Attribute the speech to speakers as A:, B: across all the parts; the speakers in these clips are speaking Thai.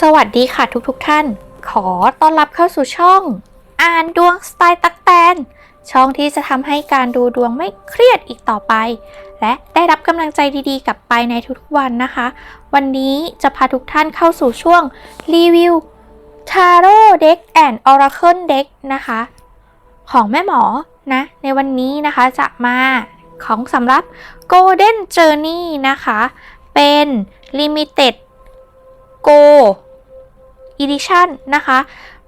A: สวัสดีค่ะทุกๆทท่าน ขอต้อนรับเข้าสู่ช่อง อ่านดวงสไตล์ตักแตน ช่องที่จะทำให้การดูดวงไม่เครียดอีกต่อไป และได้รับกำลังใจดีๆกลับไปในทุกๆวันนะคะ วันนี้จะพาทุกท่านเข้าสู่ช่วงรีวิว Tarot Deck and Oracle Deck นะคะ ของแม่หมอนะ ในวันนี้นะคะจะมาของสำหรับ Golden Journey นะคะ เป็น Limited Go Edition นะคะ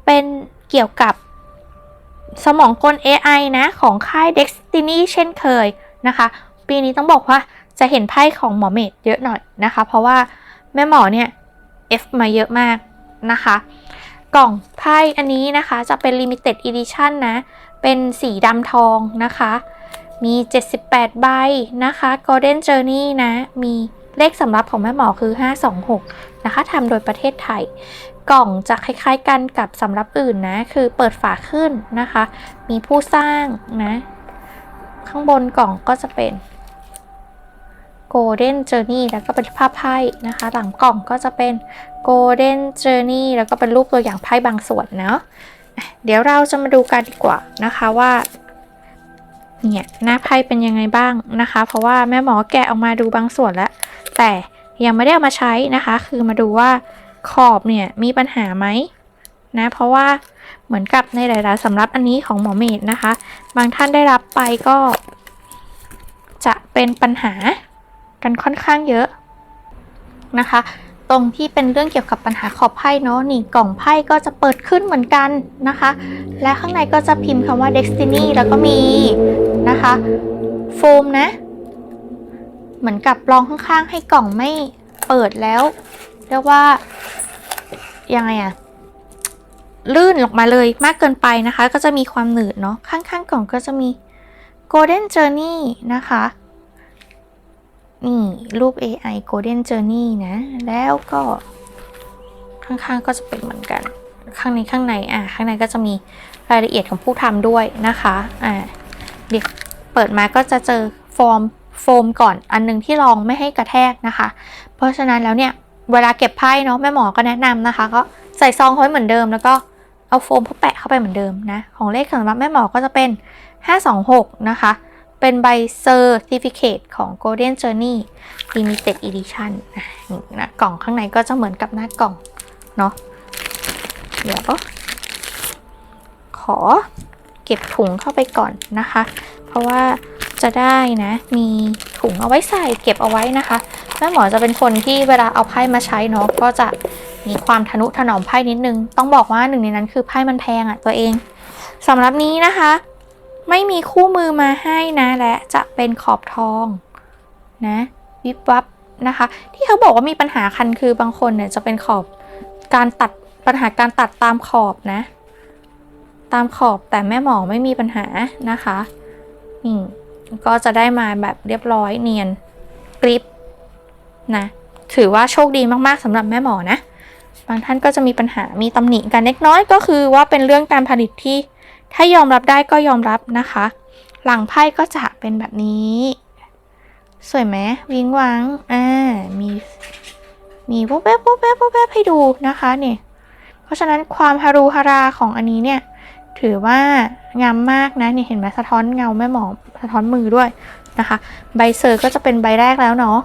A: เป็นเกี่ยวกับสมองกล AI นะ ของค่าย Destiny เช่นเคยนะคะ ปีนี้ต้องบอกว่าจะเห็นไพ่ของหมอเมดเยอะหน่อยนะคะ เพราะว่าแม่หมอเนี่ย F มาเยอะมากนะคะ กล่องไพ่อันนี้นะคะจะเป็น Limited Edition นะ เป็นสีดำทองนะคะ มี 78 ใบนะคะ Golden Journey นะ มีเลขสำรับของแม่หมอคือ 526 นะคะทำโดยประเทศไทย กล่องจะคล้ายๆกันกับสำรับอื่นนะ คือเปิดฝาขึ้นนะคะ มีผู้สร้างนะ ข้างบนกล่องก็จะเป็น Golden Journey แล้วก็เป็นภาพไพ่นะคะ หลังกล่องก็จะเป็น Golden Journey แล้วก็เป็นรูปตัวอย่างไพ่บางส่วนเนาะอะเดี๋ยวเราจะมาดูกันดีกว่านะคะว่าเนี่ยหน้าไพ่เป็นยังไงบ้างนะคะ เพราะว่าแม่หมอแกะออกมาดูบางส่วนแล้ว แต่ยังไม่ได้เอามาใช้นะคะ คือมาดูว่า ขอบเนี่ยมีปัญหาไหมนะเพราะว่าเหมือนกับในหลายๆสำรับอันนี้ของหมอเมดนะคะ บางท่านได้รับไปก็ จะเป็นปัญหากันค่อนข้างเยอะนะคะ ตรงที่เป็นเรื่องเกี่ยวกับปัญหาขอบไพ่เนาะนี่กล่องไพ่ก็จะเปิดขึ้นเหมือนกันนะคะ และข้างในก็จะพิมพ์คำว่า Destiny แล้วก็มีนะคะโฟมนะ เหมือนกับรองข้างๆ ให้กล่องไม่เปิดแล้ว เรียกว่ายังไงอะลื่นออกมาเลยมากเกินไปนะคะ ก็จะมีความหนืดเนาะข้างๆกล่องก็จะมี Golden Journey นะคะ นี่ รูป AI Golden Journey นะ แล้วก็ข้างๆก็จะเป็นเหมือนกัน ข้างในข้างในอะข้างในก็จะมีรายละเอียดของผู้ทำด้วยนะคะอ่าเดี๋ยวเปิดมาก็จะเจอฟอร์มโฟมก่อนอันหนึงที่รองไม่ให้กระแทกนะคะ เพราะฉะนั้นแล้วเนี่ย เวลาเก็บไพ่เนาะแม่หมอก็แนะนำนะคะ ก็ใส่ซองเขาไว้เหมือนเดิม แล้วก็เอาโฟมเขาแปะเข้าไปเหมือนเดิมนะ ของเลขสำหรับแม่หมอก็จะเป็น 526 นะคะ เป็นใบเซอร์ติฟิเคตของ Golden Journey Limited Edition นะนี่นะกล่องข้างในก็จะเหมือนกับหน้ากล่อง เนาะเดี๋ยวขอเก็บถุงเข้าไปก่อนนะคะ เพราะว่าจะได้นะ มีถุงเอาไว้ใส่เก็บเอาไว้นะคะ แม่หมอจะเป็นคนที่เวลาเอาไพ่มาใช้เนาะก็จะมีความทนุถนอมไพ่นิดนึง ต้องบอกว่าหนึ่งในนั้นคือไพ่มันแพงอะ่ะตัวเองสำหรับนี้นะคะ ไม่มีคู่มือมาให้นะและจะเป็นขอบทองนะวิบวับนะคะ ที่เขาบอกว่ามีปัญหาคันคือบางคนเนี่ยจะเป็นขอบการตัดปัญหาการตัดตามขอบนะ ตามขอบแต่แม่หมอไม่มีปัญหานะคะนี่ก็จะได้มาแบบเรียบร้อยเนียนกริป นะถือว่าโชคดีมากๆสำหรับแม่หมอนะบางท่านก็จะมีปัญหามีตำหนิกันเล็กน้อยก็คือว่าเป็นเรื่องการผลิตที่ถ้ายอมรับได้ก็ยอมรับนะคะ หลังไพ่ก็จะเป็นแบบนี้ สวยไหมวิงวังอ่ามีมีโป๊บแป๊บโป๊บแป๊บโป๊บแป๊บให้ดูนะคะเนี่ยเพราะฉะนั้นความฮารูฮาราของอันนี้เนี่ยถือว่างามมากนะเนี่ยเห็นไหมสะท้อนเงาแม่หมอสะท้อนมือด้วยนะคะ ใบเซอร์ก็จะเป็นใบแรกแล้วเนาะ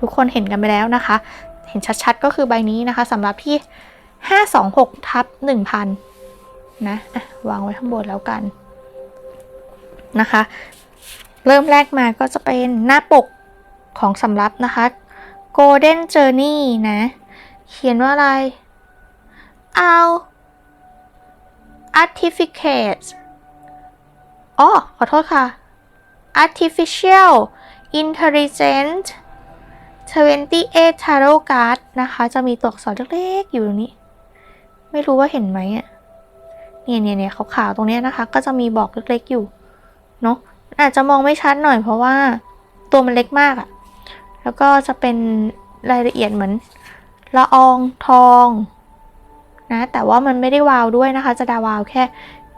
A: ทุกคนเห็นกันไปแล้วนะคะ เห็นชัดๆก็คือใบนี้นะคะสำหรับที่ 526ทับ1,000นะะวางไว้ข้างบนแล้วกันนะคะ เริ่มแรกมาก็จะเป็นหน้าปกของสำรับนะคะ Golden Journey นะ เขียนว่าอะไรเอา artificate อ๋อ ขอโทษค่ะ artificial intelligent 28 tarot card นะคะ จะมีตัวอักษรเล็กๆอยู่ตรงนี้ ไม่รู้ว่าเห็นไหมอะเนี่ยเนี่ยเนี่ยขาวๆตรงนี้นะคะ ก็จะมีบอกเล็กๆอยู่เนาะอาจจะมองไม่ชัดหน่อยเพราะว่าตัวมันเล็กมากอะแล้วก็จะเป็นรายละเอียดเหมือนละอองทองนะ แต่ว่ามันไม่ได้วาวด้วยนะคะ จะดาวาวแค่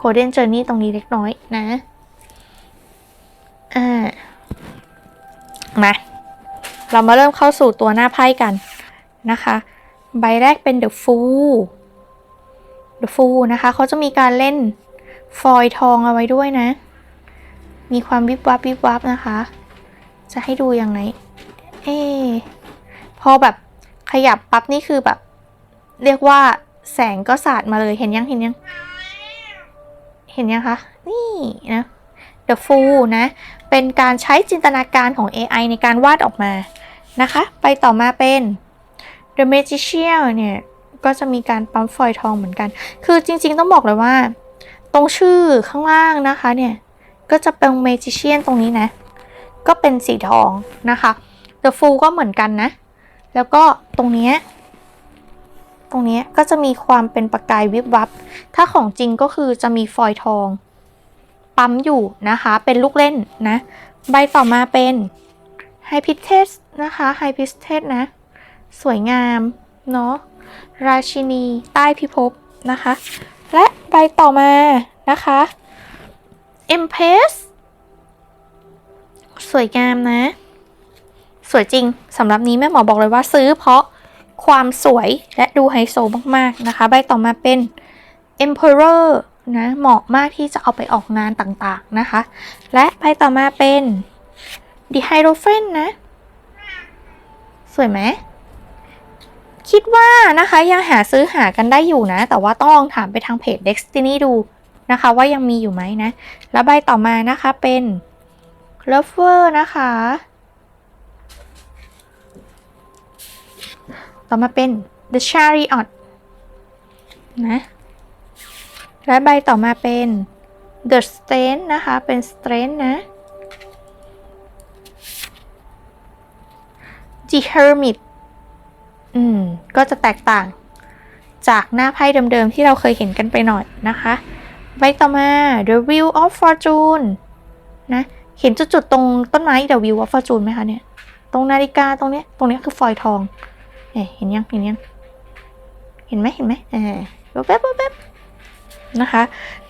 A: Golden Journey ตรงนี้เล็กน้อยนะ อ่า มา เรามาเริ่มเข้าสู่ตัวหน้าไพ่กันนะคะ ใบแรกเป็น The Fool The Fool นะคะเขาจะมีการเล่นฟอยทองเอาไว้ด้วยนะ มีความวิบวับวิบวับนะคะ จะให้ดูยังไง เอ๊ะพอแบบขยับปั๊บนี่คือแบบ เรียกว่าแสงก็สาดมาเลยเห็นยังเห็นยัง เห็นยังคะ นี่นะ The Fool นะ เป็นการใช้จินตนาการของ AI ในการวาดออกมานะคะ ไปต่อมาเป็น The Magician เนี่ย ก็จะมีการปั๊มฟอยทองเหมือนกัน คือจริงๆต้องบอกเลยว่า ตรงชื่อข้างล่างนะคะเนี่ย ก็จะเป็น Magician ตรงนี้นะ ก็เป็นสีทองนะคะ The Fool ก็เหมือนกันนะ แล้วก็ตรงนี้ตรงนี้ก็จะมีความเป็นประกายวิบวับ ถ้าของจริงก็คือจะมีฟอยทอง ปั๊มอยู่นะคะ เป็นลูกเล่นนะ ใบต่อมาเป็นไฮพิสเทสนะคะไฮพิสเทสนะ สวยงามเนาะราชินีใต้พิภพนะคะ และใบต่อมานะคะ e m p r e s s สวยงามนะ สวยจริงสำหรับนี้แม่หมอบอกเลยว่าซื้อเพราะความสวยและดูไฮโซมากๆนะคะ ใบต่อมาเป็น Emperor นะเหมาะมากที่จะเอาไปออกงานต่างๆนะคะ และใบต่อมาเป็น The Hierophant นะ สวยไหมคิดว่านะคะยังหาซื้อหากันได้อยู่นะ แต่ว่าต้องลองถามไปทางเพจ Destiny ดูนะคะ ว่ายังมีอยู่ไหมนะ แล้วใบต่อมานะคะเป็น Lover นะคะ ต่อมาเป็น The Chariot นะ และใบต่อมาเป็น The Strength นะคะ เป็น Strength นะ The Hermit อืม ก็จะแตกต่าง จากหน้าไพ่เดิมๆ ที่เราเคยเห็นกันไปหน่อยนะคะ ใบต่อมา The Wheel of Fortune นะ เห็นจุดๆ ตรงต้นไม้ The Wheel of Fortune ไหมคะเนี่ย ตรงนาฬิกาตรงเนี้ย ตรงเนี้ยคือฟอยทอง เห็นยัง เห็นยัง เห็นไหมเห็นไหมเออแป๊บแป๊บแป๊บ นะคะ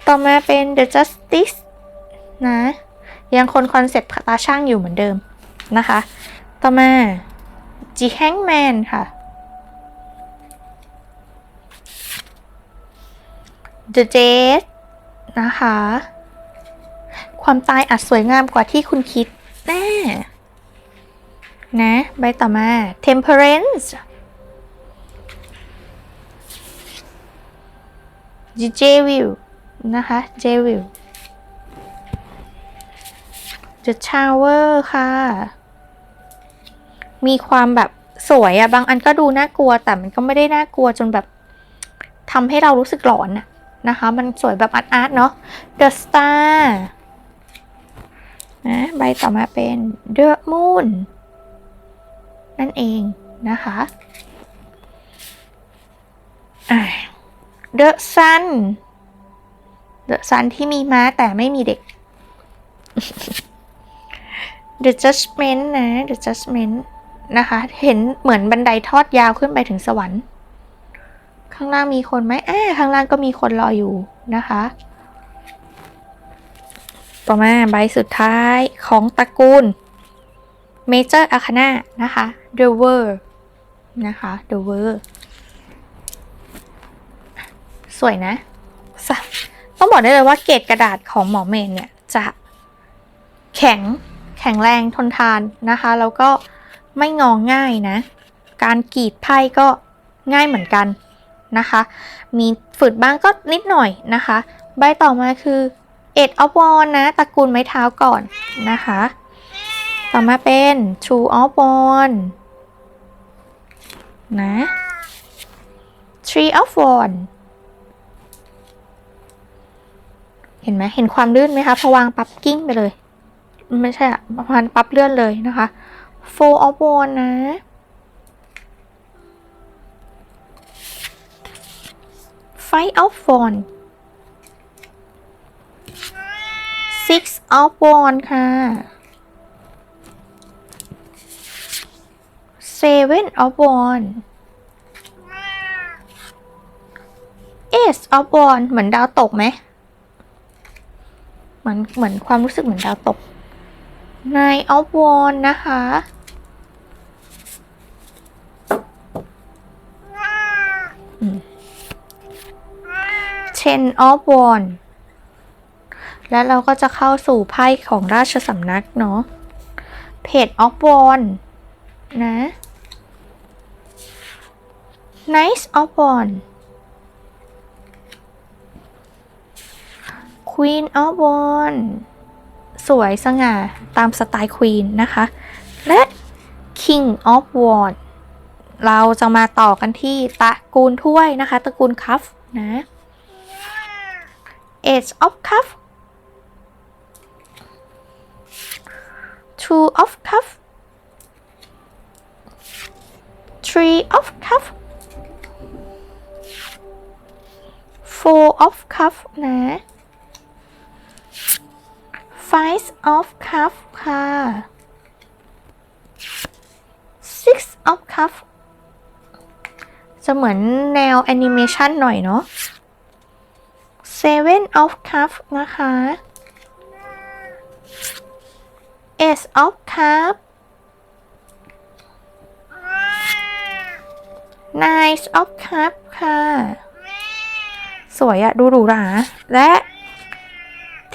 A: ต่อมาเป็น The Justice นะ ยังคนคอนเซ็ปต์ตาช่างอยู่เหมือนเดิมนะคะ ต่อมา G Hangman ค่ะ The Jade นะคะ ความตายอาจสวยงามกว่าที่คุณคิดแน่นะ ใบต่อมา Temperance J Will นะคะ J Will The Shower ค่ะ มีความแบบสวยอะบางอันก็ดูน่ากลัวแต่มันก็ไม่ได้น่ากลัวจนแบบทำให้เรารู้สึกหลอนอะนะคะ มันสวยแบบอาร์ตอาร์ตเนาะ The Star นะใบต่อมาเป็น The Moon นั่นเองนะคะอ่ะ The Sun The Sun ที่มีม้าแต่ไม่มีเด็ก The Judgment นะ The Judgment นะคะ เห็นเหมือนบันไดทอดยาวขึ้นไปถึงสวรรค์ ข้างล่างมีคนไหมอ่าข้างล่างก็มีคนรออยู่นะคะ ต่อมาใบสุดท้ายของตระกูล Major Arcana นะคะ The World นะคะ The World สวยนะสะต้องบอกได้เลยว่าเกรดกระดาษของหมอเมนเนี่ยจะแข็งแข็งแรงทนทานนะคะ แล้วก็ไม่งองง่ายนะ การกรีดไพ่ก็ง่ายเหมือนกันนะคะ มีฝืดบ้างก็นิดหน่อยนะคะ ใบต่อมาคือเอ็ดออฟวอนนะตระกูลไม้เท้าก่อนนะคะ ต่อมาเป็น True of Wand นะ Tree of Wand เห็นไหมเห็นความลื่นไหมคะพอวางปั๊บกิ้งไปเลย ไม่ใช่อะประมาณปั๊บเลื่อนเลยนะคะ Four of Wand นะ Five of Wand Six of Wand ค่ะ Seven of Wand Ace of Wand เหมือนดาวตกไหมเห มือนเหมือนความรู้สึกเหมือนดาวตกนายออฟวอนนะคะ เชนออฟวอนและเราก็จะเข้าสู่ไพ่ของราชสำนักเนาะเพจออฟวอนนะ Nice of One Queen of w a n d สวยสง่าตามสไตล์ควีนนะคะ และ King of w a n d เราจะมาต่อกันที่ตระกูลถ้วยนะคะ ตระกูลคัฟนะ Ace of Cup Two of Cup Three of Cup Four of Cup นะ Five of Cup ค่ะ Six of Cup จะเหมือนแนวแอนิเมชันหน่อยเนาะ Seven of Cups นะคะ Ace of Cups Nine of Cups ค่ะ สวยอะดูหรูหราและ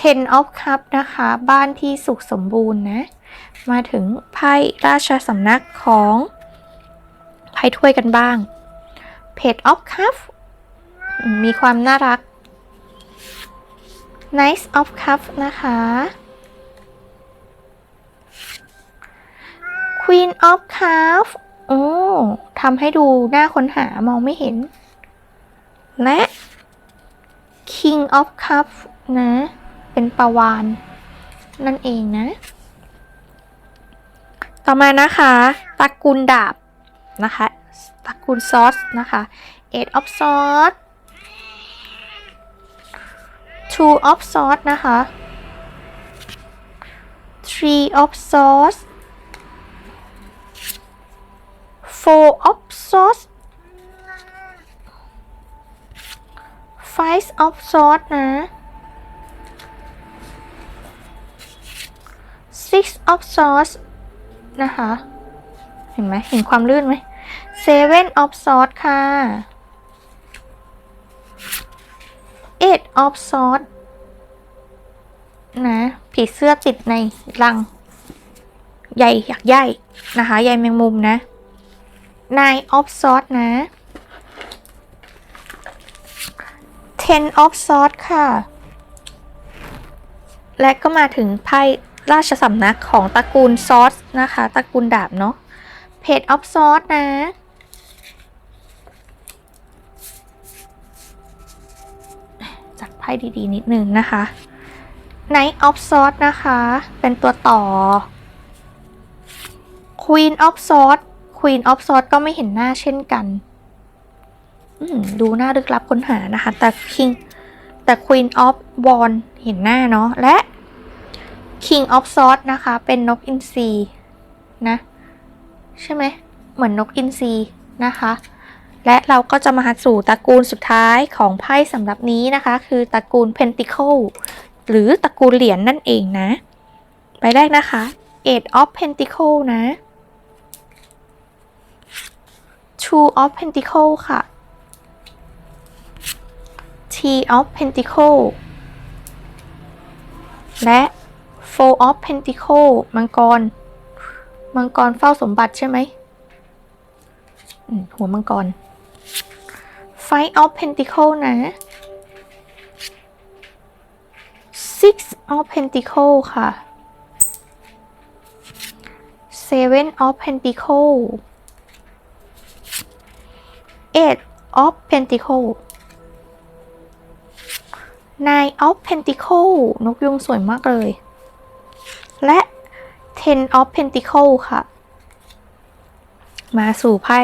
A: Ten of Cups นะคะ บ้านที่สุขสมบูรณ์นะ มาถึงไพ่ราชสำนักของไพ่ถ้วยกันบ้าง Page of Cups มีความน่ารัก Nice of Cups นะคะ Queen of Cups โอ้ทำให้ดูหน่าค้นหามองไม่เห็น และ King of Cups นะ เป็นปาวานนั่นเองนะ ต่อมานะคะตระกูลดาบนะคะตระกูลซอสนะคะ Eight of Swords Two of Swords นะคะ Three of Swords Four of Swords Five of Swords นะ Six of Swords นะคะ เห็นไหมเห็นความลื่นไหม Seven of Swords ค่ะ Eight of Swords นะผีเสื้อติดในรัง ใหญ่อยากใหญ่นะคะใยแมงมุมนะ Nine of Swords นะ Ten of Swords ค่ะ และก็มาถึงไพ่ ราชสำนักของตระกูลซอสนะคะตระกูลดาบเนาะ Page of Swords นะ จัดไพ่ดีๆ นิดนึงนะคะ Knight of Swords นะคะ เป็นตัวต่อ Queen of Swords Queen of Swords ก็ไม่เห็นหน้าเช่นกัน ดูหน่าลึกลับค้นหานะคะ แต่ King แต่ Queen of Wands เห็นหน้าเนาะ และ King of Swords นะคะ เป็นนกอินทรีนะ ใช่ไหม เหมือนนกอินทรีนะคะ และเราก็จะมาสู่ตระกูลสุดท้ายของไพ่สำหรับนี้นะคะ คือตระกูล Pentacle หรือตระกูลเหรียญนนั่นเองนะไปแรกนะคะ Eight of Pentacle นะ Two of Pentacle ค่ะ T of Pentacle และ Four of Pentacle มังกร มังกรเฝ้าสมบัติใช่ไหม หัวมังกร Five of Pentacle นะ Six of Pentacle ค่ะ Seven of Pentacle Eight of Pentacle Nine of Pentacle นกยุงสวยมากเลย และ Ten of Pentacles ค่ะ มาสู่ไพ่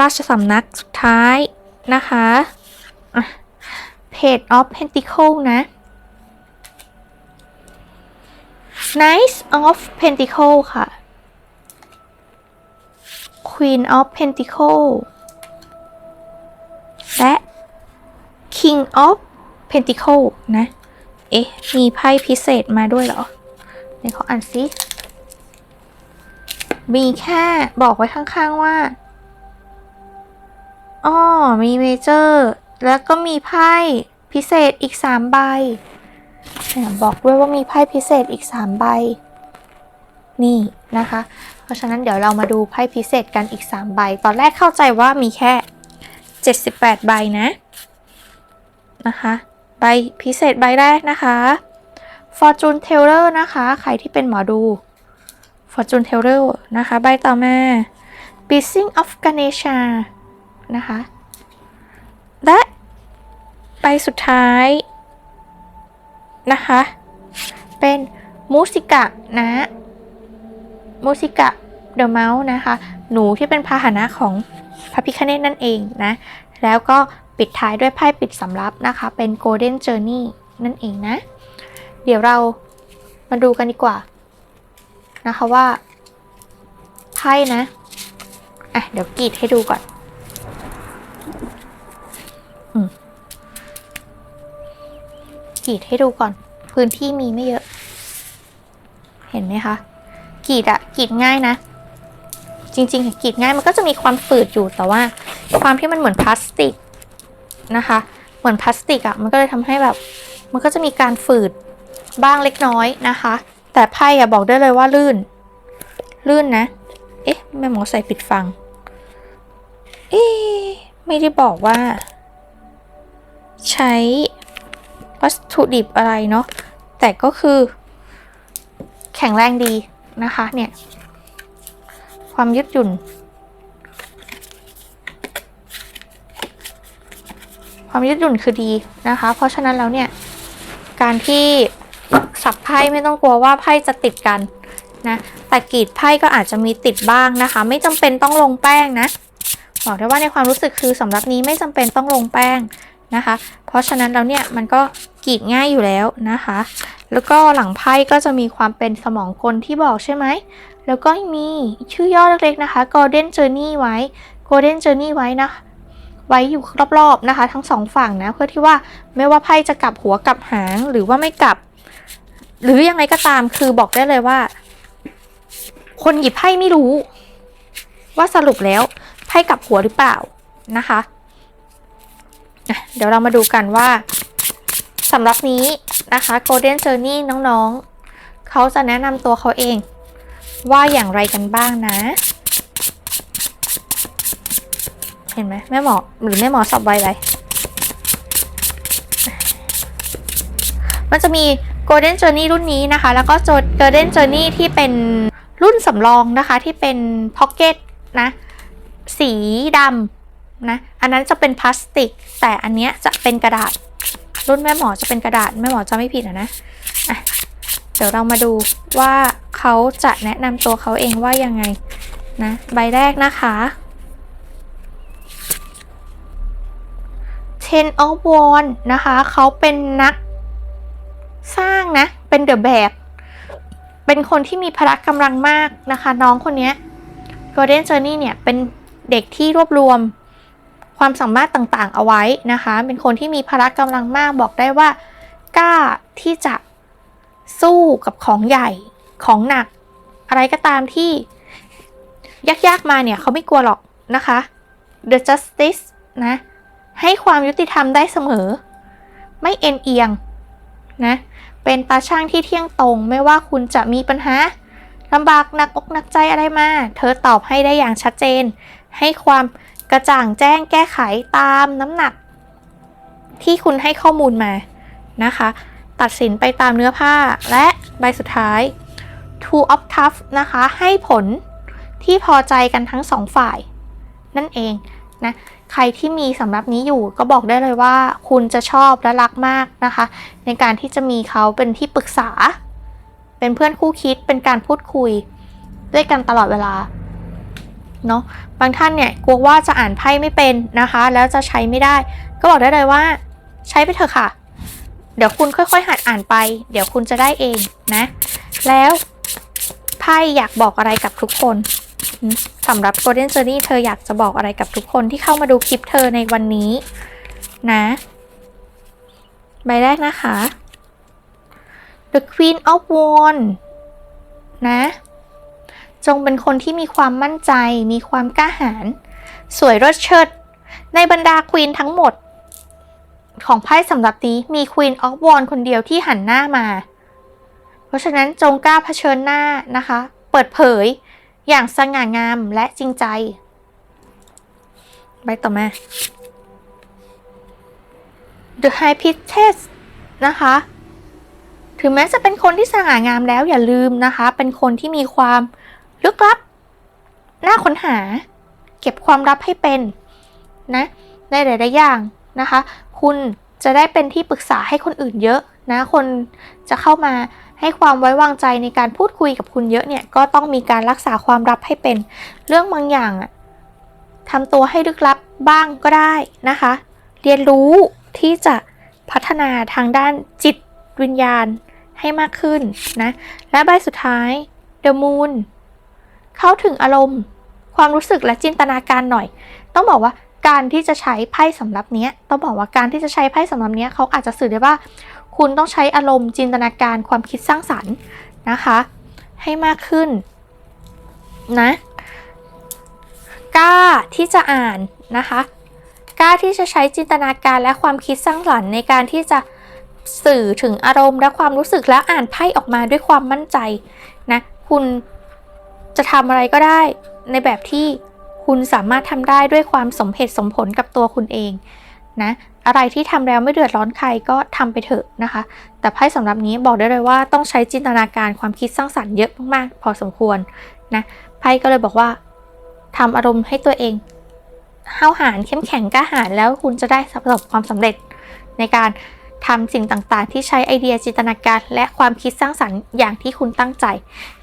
A: ราชสำนักสุดท้ายนะคะ Page of Pentacles นะ Knight of Pentacles ค่ะ Queen of Pentacles และ King of Pentacles นะ เอ๊ะ มีไพ่พิเศษมาด้วยเหรอเดี๋ยวเขออ่านซิมีแค่บอกไว้ข้างๆว่าอ้อมีเมเจอร์ แล้วก็มีไพ่พิเศษอีก3ใบแหมบอกด้วยว่ามีไพ่พิเศษอีก3ใบ นี่นะคะ เพราะฉะนั้นเดี๋ยวเรามาดูไพ่พิเศษกันอีก3ใบ ตอนแรกเข้าใจว่ามีแค่78ใบนะ นะคะ ใบพิเศษใบแรกนะคะ Fortune Teller นะคะ ใครที่เป็นหมอดู Fortune Teller นะคะ ใบต่อมา Blessing of Ganesha นะคะ และใบสุดท้ายนะคะ เป็นมูสิกะนะมูสิกะเดอะเมาส์นะคะ หนูที่เป็นพาหนะของพระพิคเนตนั่นเองนะ แล้วก็ ปิดท้ายด้วยไพ่ปิดสำรับนะคะ เป็น Golden Journey นั่นเองนะ เดี๋ยวเรามาดูกันดีกว่า นะคะว่าไพ่นะ อะ เดี๋ยวกรีดให้ดูก่อนอกรีดให้ดูก่อน พื้นที่มีไม่เยอะ เห็นไหมคะกรีดอะกรีดง่ายนะ จริงๆกรีดง่ายมันก็จะมีความฝืดอยู่แต่ว่า ความที่มันเหมือนพลาสติก นะคะ เหมือนพลาสติกอะมันก็เลยทำให้แบบ มันก็จะมีการฝืดบ้างเล็กน้อยนะคะ แต่ไพ่อะบอกได้เลยว่าลื่น ลื่นนะ เอ๊ะแม่หมอใส่ปิดฟัง เอ๊ะไม่ได้บอกว่า ใช้วัตถุดิบอะไรเนาะแต่ก็คือ แข็งแรงดีนะคะเนี่ย ความยืดหยุ่น ความยืดหยุ่นคือดีนะคะ เพราะฉะนั้นแล้วเนี่ย การที่สับไพ่ไม่ต้องกลัวว่าไพ่จะติดกันนะ แต่กรีดไพ่ก็อาจจะมีติดบ้างนะคะ ไม่จำเป็นต้องลงแป้งนะบอกได้ว่าในความรู้สึกคือสำหรับนี้ไม่จำเป็นต้องลงแป้งนะคะ เพราะฉะนั้นแล้วเนี่ยมันก็กรีดง่ายอยู่แล้วนะคะ แล้วก็หลังไพ่ก็จะมีความเป็นสมองกลที่บอกใช่ไหม แล้วก็มีชื่อย่อเล็กๆนะคะ Golden Journey ไว้ Golden Journey ไว้นะ ไว้อยู่รอบๆนะคะ ทั้งสองฝั่งนะ เพื่อที่ว่าไม่ว่าไพ่จะกลับหัวกลับหางหรือว่าไม่กลับ หรือยังไงก็ตามคือบอกได้เลยว่า คนหยิบไพ่ไม่รู้ ว่าสรุปแล้วไพ่กลับหัวหรือเปล่านะคะอะเดี๋ยวเรามาดูกันว่าสำหรับนี้นะคะ Golden Journey น้องๆ เขาจะแนะนำตัวเขาเอง ว่าอย่างไรกันบ้างนะ เห็นไหมแม่หมอหรือแม่หมอสับไว้ไร มันจะมี Golden Journey รุ่นนี้นะคะ แล้วก็ Golden Journey ที่เป็นรุ่นสำรองนะคะที่เป็นพ็อกเก็ตนะ สีดำนะ อันนั้นจะเป็นพลาสติก แต่อันเนี้ยจะเป็นกระดาษ รุ่นแม่หมอจะเป็นกระดาษ แม่หมอจะไม่ผิดอะนะอะเดี๋ยวเรามาดูว่าเขาจะแนะนำตัวเขาเองว่ายังไงนะ ใบแรกนะคะ Ten of Wands นะคะเขาเป็นนักสร้างนะ เป็นเดอะแบบ เป็นคนที่มีพละกำลังมากนะคะ น้องคนนี้ Golden Journey เนี่ย เป็นเด็กที่รวบรวมความสามารถต่างๆ เอาไว้นะคะ เป็นคนที่มีพละกำลังมากบอกได้ว่ากล้าที่จะสู้กับของใหญ่ของหนัก อะไรก็ตามที่ยากๆมาเนี่ย เขาไม่กลัวหรอกนะคะ The Justice นะ ให้ความยุติธรรมได้เสมอ ไม่เอ็นเอียงนะ เป็นตาช่างที่เที่ยงตรง ไม่ว่าคุณจะมีปัญหาลำบากหนักอกหนักใจอะไรมา เธอตอบให้ได้อย่างชัดเจน ให้ความกระจ่างแจ้งแก้ไขตามน้ำหนัก ที่คุณให้ข้อมูลมานะคะ ตัดสินไปตามเนื้อผ้าและใบสุดท้าย two of tough นะคะ ให้ผลที่พอใจกันทั้งสองฝ่าย นั่นเองนะ ใครที่มีสำหรับนี้อยู่ก็บอกได้เลยว่า คุณจะชอบและรักมากนะคะ ในการที่จะมีเขาเป็นที่ปรึกษา เป็นเพื่อนคู่คิดเป็นการพูดคุย ด้วยกันตลอดเวลาเนาะบางท่านเนี่ยกลัวว่าจะอ่านไพ่ไม่เป็นนะคะ แล้วจะใช้ไม่ได้ ก็บอกได้เลยว่า ใช้ไปเถอะค่ะ เดี๋ยวคุณค่อยๆ หัดอ่านไป เดี๋ยวคุณจะได้เองนะ แล้วไพ่อยากบอกอะไรกับทุกคน สำหรับ Golden Journey เธออยากจะบอกอะไรกับทุกคนที่เข้ามาดูคลิปเธอในวันนี้ นะ ใบแรกนะคะ The Queen of Wands นะ จงเป็นคนที่มีความมั่นใจ มีความกล้าหาญ สวยรสเชิด ในบรรดาควีนทั้งหมด ของไพ่สำหรับนี้มี Queen of Wands คนเดียวที่หันหน้ามา เพราะฉะนั้นจงกล้าเผชิญหน้านะคะ เปิดเผย อย่างสง่างามและจริงใจ ใบต่อมา The High Priestess นะคะ ถึงแม้จะเป็นคนที่สง่างามแล้วอย่าลืมนะคะ เป็นคนที่มีความลึกลับน่าค้นหา เก็บความลับให้เป็นนะในหลายๆอย่างนะคะ คุณจะได้เป็นที่ปรึกษาให้คนอื่นเยอะนะ คนจะเข้ามา ให้ความไว้วางใจในการพูดคุยกับคุณเยอะเนี่ย ก็ต้องมีการรักษาความลับให้เป็น เรื่องบางอย่างอะทำตัวให้ลึกลับบ้างก็ได้นะคะ เรียนรู้ที่จะพัฒนาทางด้านจิตวิญญาณให้มากขึ้นนะ และใบสุดท้าย The Moon เข้าถึงอารมณ์ ความรู้สึกและจินตนาการหน่อย ต้องบอกว่าการที่จะใช้ไพ่สำหรับเนี้ยต้องบอกว่าการที่จะใช้ไพ่สำหรับเนี้ยเขาอาจจะสื่อได้ว่า คุณต้องใช้อารมณ์จินตนาการความคิดสร้างสรรค์นะคะ ให้มากขึ้นนะกล้าที่จะอ่านนะคะกล้าที่จะใช้จินตนาการและความคิดสร้างสรรค์ในการที่จะสื่อถึงอารมณ์และความรู้สึกแล้วอ่านไพ่ออกมาด้วยความมั่นใจนะคุณจะทำอะไรก็ได้ในแบบที่คุณสามารถทำได้ด้วยความสมเหตุสมผลกับตัวคุณเอง นะอะไรที่ทำแล้วไม่เดือดร้อนใครก็ทำไปเถอะนะคะ แต่ไพ่สำหรับนี้บอกได้เลยว่าต้องใช้จินตนาการความคิดสร้างสรรค์เยอะมากๆ พอสมควรนะไพ่ก็เลยบอกว่าทำอารมณ์ให้ตัวเองห้าวหาญเข้มแข็งกล้าหาญแล้วคุณจะได้ประสบความสำเร็จ ในการทำสิ่งต่างๆ ที่ใช้ไอเดียจินตนาการ และความคิดสร้างสรรค์อย่างที่คุณตั้งใจ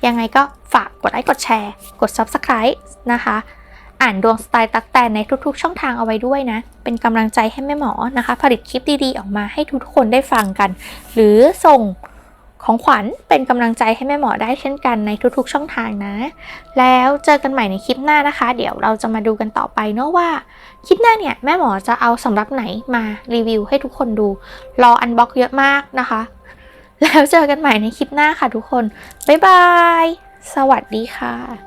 A: ยังไงก็ฝากกดไลค์กดแชร์ กด Subscribe นะคะ อ่านดวงสไตล์ตักแตนในทุกๆ ช่องทางเอาไว้ด้วยนะ เป็นกำลังใจให้แม่หมอนะคะ ผลิตคลิปดีๆ ออกมาให้ทุกคนได้ฟังกัน หรือส่งของขวัญเป็นกำลังใจให้แม่หมอได้เช่นกันในทุกๆ ช่องทางนะ แล้วเจอกันใหม่ในคลิปหน้านะคะ เดี๋ยวเราจะมาดูกันต่อไปเนาะว่า คลิปหน้าเนี่ยแม่หมอจะเอาสำรับไหนมารีวิวให้ทุกคนดู รออันบ็อกเยอะมากนะคะ แล้วเจอกันใหม่ในคลิปหน้าค่ะทุกคน บ๊ายบาย สวัสดีค่ะ